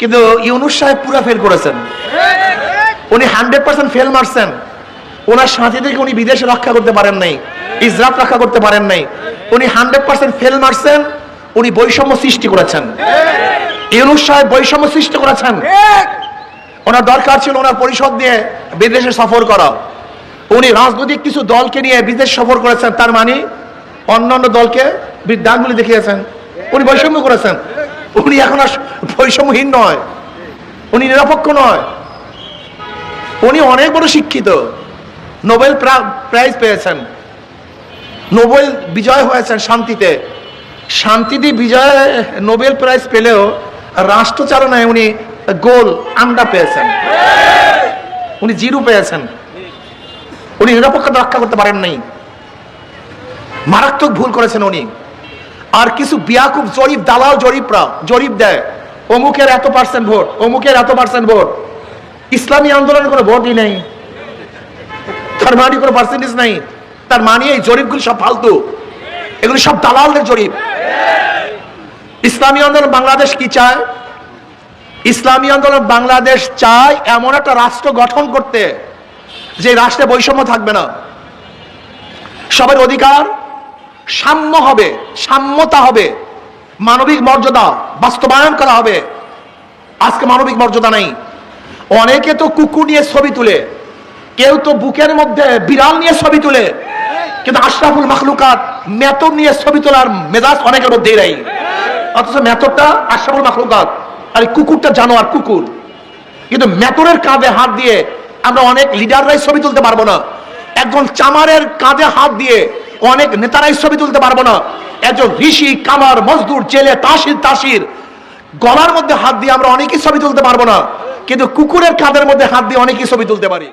কিন্তু ইউনুস সাহেব পুরো ফেল করেছেন। উনি হান্ড্রেড পার্সেন্ট ফেল মারছেন। ওনার সাথীদেরকে উনি বিদেশে রক্ষা করতে পারেন নাই ইসরাফ রক্ষা করতে পারেন নাই। উনি হান্ড্রেড পার্সেন্ট ফেল মারছেন, উনি বৈষম্য সৃষ্টি করেছেন। ইউনুস সাহেব বৈষম্য সৃষ্টি করেছেন। ওনার দরকার ছিল ওনার পরিষদ নিয়ে বিদেশে সফর করা। উনি রাজনৈতিক কিছু দলকে নিয়ে বিদেশ সফর করেছেন, তার মানে অন্যান্য দলকে বৃদ্ধাঙ্গুলি দেখিয়েছেন। উনি বৈষম্য করেছেন। উনি এখন আর বৈষম্যহীন নয়। উনি নিরপেক্ষ নয়। উনি অনেক বড় শিক্ষিত। নোবেল প্রাইজ পেয়েছেন। নোবেল বিজয় হয়েছেন শান্তিতে। শান্তিতে বিজয়, নোবেল প্রাইজ পেলেও রাষ্ট্রচালনায় উনি গোল আন্ডা পেয়েছেন। উনি জিরো পেয়েছেন। উনি নিরপেক্ষতা রক্ষা করতে পারেন নাই। মারাত্মক ভুল করেছেন উনি। আর কিছু বিয়াকুব জরিপ, দালাল জরিপরা জরিপ দেয়। অমুকের এত পার্সেন্ট ভোট, অমুকের এত পার্সেন্ট ভোট। ইসলামী আন্দোলনের কোনো ভোটই নেই। তার মানে কোনো পার্সেন্টেজ নাই। তার মানে এই জরিপগুলি সব ফালতু। এগুলি সব দালালদের জরিপ। ইসলামী আন্দোলন বাংলাদেশ কি চায়? ইসলামী আন্দোলন বাংলাদেশ চায় এমন একটা রাষ্ট্র গঠন করতে, যে রাষ্ট্রে বৈষম্য থাকবে না। সবার অধিকার সাম্য হবে, সাম্যতা হবে, মানবিক মর্যাদা বাস্তবায়ন করা হবে। আজকে মানবিক মর্যাদা নাই। অনেকে তো কুকুর নিয়ে ছবি তুলে, কেউ তো বুকের মধ্যে বিড়াল নিয়ে ছবি তুলে, কিন্তু আশরাফুল মাখলুকাত মেতর নিয়ে ছবি তোলার মেজাজ অনেকের মধ্যেই নাই। অথচ মেতরটা আশরাফুল মাখলুকাত, আর কুকুরটা জানোয়ার কুকুর। কিন্তু মেতরের কাঁধে হাত দিয়ে আমরা অনেক লিডাররাই ছবি তুলতে পারব না। একজন চামারের কাঁধে হাত দিয়ে অনেক নেতারাই ছবি তুলতে পারব না। একজন ঋষি, কামার, মজদুর, জেলে তাসির তাসির। গলার মধ্যে হাত দিয়ে আমরা অনেকেই ছবি তুলতে পারব না। কিন্তু কুকুরের কাঁধের মধ্যে হাত দিয়ে অনেকেই ছবি তুলতে পারি।